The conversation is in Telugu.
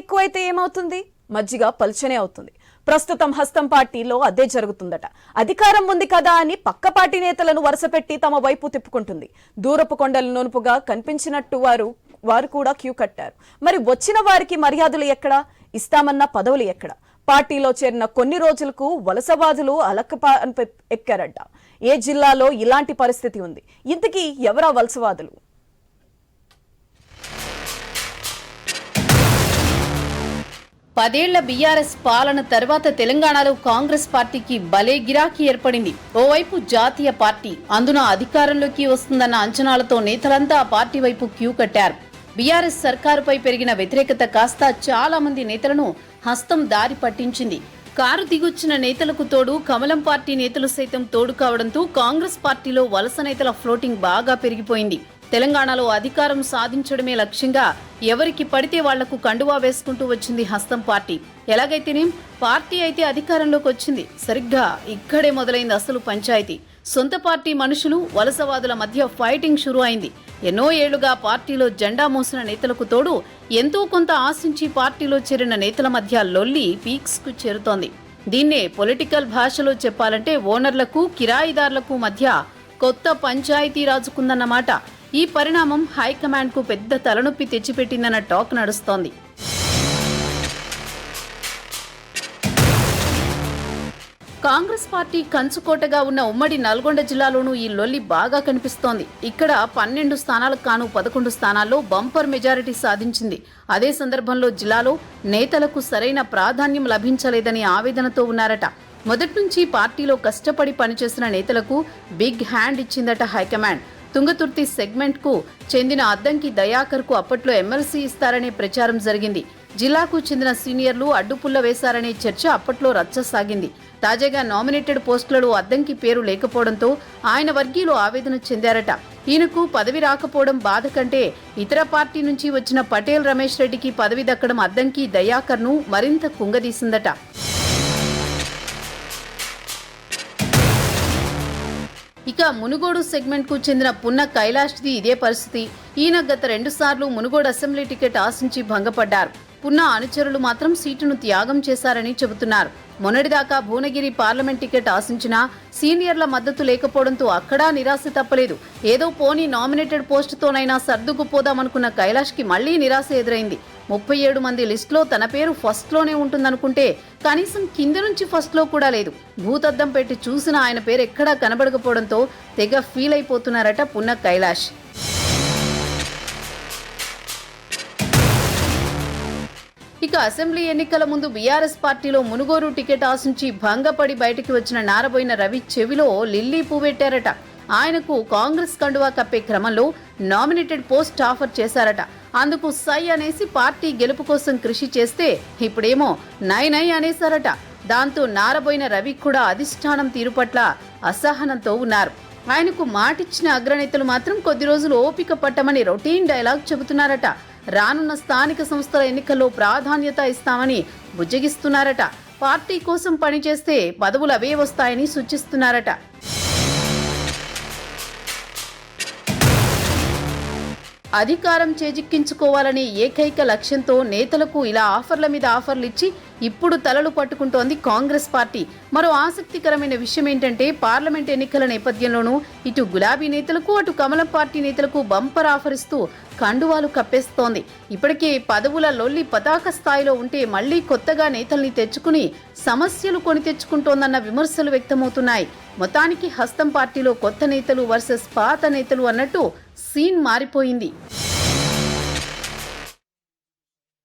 ఎక్కువైతే ఏమవుతుంది? మజ్జిగ పలుచనే అవుతుంది. ప్రస్తుతం హస్తం పార్టీలో అదే జరుగుతుందట. అధికారం ఉంది కదా అని పక్క పార్టీ నేతలను వరుసపెట్టి తమ వైపు తిప్పుకుంటుంది. దూరపు కొండల నూనుపుగా కనిపించినట్టు వారు వారు కూడా క్యూ కట్టారు. మరి వచ్చిన వారికి మర్యాదలు ఎక్కడ? ఇస్తామన్న పదవులు ఎక్కడ? పార్టీలో చేరిన కొన్ని రోజులకు వలసవాదులు అలక్కపా ఎక్కారట. ఏ జిల్లాలో ఇలాంటి పరిస్థితి ఉంది? ఇంతకీ ఎవరా వలసవాదులు పదేళ్ళ బీఆర్ఎస్ పాలన తర్వాత తెలంగాణలో కాంగ్రెస్ పార్టీకి భలే గిరాకీ ఏర్పడింది. ఓవైపు జాతీయ పార్టీ అందున అధికారంలోకి వస్తుందన్న అంచనాలతో నేతలంతా ఆ పార్టీ వైపు క్యూ కట్టారు. బీఆర్ఎస్ సర్కారుపై పెరిగిన వ్యతిరేకత కాస్త చాలా మంది నేతలను హస్తం దారి పట్టించింది. కారు దిగొచ్చిన నేతలకు తోడు కమలం పార్టీ నేతలు సైతం తోడు కావడంతో కాంగ్రెస్ పార్టీలో వలస నేతల ఫ్లోటింగ్ బాగా పెరిగిపోయింది. తెలంగాణలో అధికారం సాధించడమే లక్ష్యంగా ఎవరికి పడితే వాళ్ళకు కండువా వేసుకుంటూ వచ్చింది హస్తం పార్టీ. ఎలాగైతేనే పార్టీ అయితే అధికారంలోకి వచ్చింది. సరిగ్గా ఇక్కడే మొదలైంది అసలు పంచాయతీ. సొంత పార్టీ మనుషులు వలసవాదుల మధ్య ఫైటింగ్ షురూ అయింది ఎన్నో ఏళ్ళుగా పార్టీలో జెండా మోసిన నేతలకు తోడు ఎంతో కొంత ఆశించి పార్టీలో చేరిన నేతల మధ్య లొల్లి పీక్స్కు చేరుతోంది. దీన్నే పొలిటికల్ భాషలో చెప్పాలంటే ఓనర్లకు కిరాయిదారులకు మధ్య కొత్త పంచాయతీ రాజుకుందన్నమాట. ఈ పరిణామం హైకమాండ్కు పెద్ద తలనొప్పి తెచ్చిపెట్టిందన్న టాక్ నడుస్తోంది. కాంగ్రెస్ పార్టీ కంచుకోటగా ఉన్న ఉమ్మడి నల్గొండ జిల్లాలోనూ ఈ లొల్లి బాగా కనిపిస్తోంది. ఇక్కడ పన్నెండు స్థానాలకు కాను పదకొండు స్థానాల్లో బంపర్ మెజారిటీ సాధించింది. అదే సందర్భంలో జిల్లాలో నేతలకు సరైన ప్రాధాన్యం లభించలేదని ఆవేదనతో ఉన్నారట. మొదటి నుంచి పార్టీలో కష్టపడి పనిచేసిన నేతలకు బిగ్ హ్యాండ్ ఇచ్చిందట హైకమాండ్. తుంగతుర్తి సెగ్మెంట్కు చెందిన అద్దంకి దయాకర్కు అప్పట్లో ఎమ్మెల్సీ ఇస్తారనే ప్రచారం జరిగింది. జిల్లాకు చెందిన సీనియర్లు అడ్డుపుల్ల వేశారనే చర్చ అప్పట్లో రచ్చ సాగింది తాజాగా నామినేటెడ్ పోస్టులలో అద్దంకి పేరు లేకపోవడంతో ఆయన వర్గీయులు ఆవేదన చెందారట. ఈయనకు పదవి రాకపోవడం బాధ కంటే ఇతర పార్టీ నుంచి వచ్చిన పటేల్ రమేష్ రెడ్డికి పదవి దక్కడం అద్దంకి దయాకర్ను మరింత కుంగదీసిందట. ఇక మునుగోడు సెగ్మెంట్కు చెందిన పున్న కైలాష్ది ఇదే పరిస్థితి. ఈయన గత రెండు సార్లు మునుగోడు అసెంబ్లీ టికెట్ ఆశించి భంగపడ్డారు. పున్న అనుచరులు మాత్రం సీటును త్యాగం చేశారని చెబుతున్నారు. మొన్నటిదాకా భువనగిరి పార్లమెంట్ టికెట్ ఆశించినా సీనియర్ల మద్దతు లేకపోవడంతో అక్కడా నిరాశ తప్పలేదు. ఏదో పోనీ నామినేటెడ్ పోస్టుతోనైనా సర్దుకుపోదామనుకున్న కైలాష్కి మళ్ళీ నిరాశ ఎదురైంది. ముప్పై ఏడు మంది లిస్టులో తన పేరు ఫస్ట్లోనే ఉంటుందనుకుంటే కనీసం కింద నుంచి ఫస్ట్లో కూడా లేదు. భూతద్దం పెట్టి చూసిన ఆయన పేరు ఎక్కడా కనబడకపోవడంతో తెగ ఫీల్ అయిపోతున్నారట పున్న కైలాష్. ఇక అసెంబ్లీ ఎన్నికల ముందు బీఆర్ఎస్ పార్టీలో మునుగోరు టికెట్ ఆశించి భంగపడి బయటికి వచ్చిన నారబోయిన రవి చెవిలో లిల్లీ పువ్వెట్టారట ఆయనకు కాంగ్రెస్ కండువా కప్పే క్రమంలో నామినేటెడ్ పోస్ట్ ఆఫర్ చేశారట. అందుకు సై అనేసి పార్టీ గెలుపు కోసం కృషి చేస్తే ఇప్పుడేమో నై నై అనేశారట. దాంతో నారబోయిన రవి కూడా అధిష్టానం తీరు పట్ల అసహనంతో ఉన్నారు. ఆయనకు మాటిచ్చిన అగ్రనేతలు మాత్రం కొద్ది రోజులు ఓపిక పట్టమని రొటీన్ డైలాగ్ చెబుతున్నారట. రానున్న స్థానిక సంస్థల ఎన్నికల్లో ప్రాధాన్యత ఇస్తామని బుజ్జగిస్తున్నారట. పార్టీ కోసం పనిచేస్తే పదవులు అవే వస్తాయని సూచిస్తున్నారట. అధికారం చేజిక్కించుకోవాలనే ఏకైక లక్ష్యంతో నేతలకు ఇలా ఆఫర్ల మీద ఆఫర్లు ఇచ్చి ఇప్పుడు తలలు పట్టుకుంటోంది కాంగ్రెస్ పార్టీ. మరో ఆసక్తికరమైన విషయం ఏంటంటే పార్లమెంట్ ఎన్నికల నేపథ్యంలోనూ ఇటు గులాబీ నేతలకు అటు కమలం పార్టీ నేతలకు బంపర్ ఆఫర్ ఇస్తూ కండువాలు కప్పేస్తోంది. ఇప్పటికే పదవుల లొల్లి పతాక స్థాయిలో ఉంటే మళ్ళీ కొత్తగా నేతల్ని తెచ్చుకుని సమస్యలు కొని తెచ్చుకుంటోందన్న విమర్శలు వ్యక్తమవుతున్నాయి. మొత్తానికి హస్తం పార్టీలో కొత్త నేతలు వర్సెస్ పాత నేతలు అన్నట్టు సీన్ మారిపోయింది.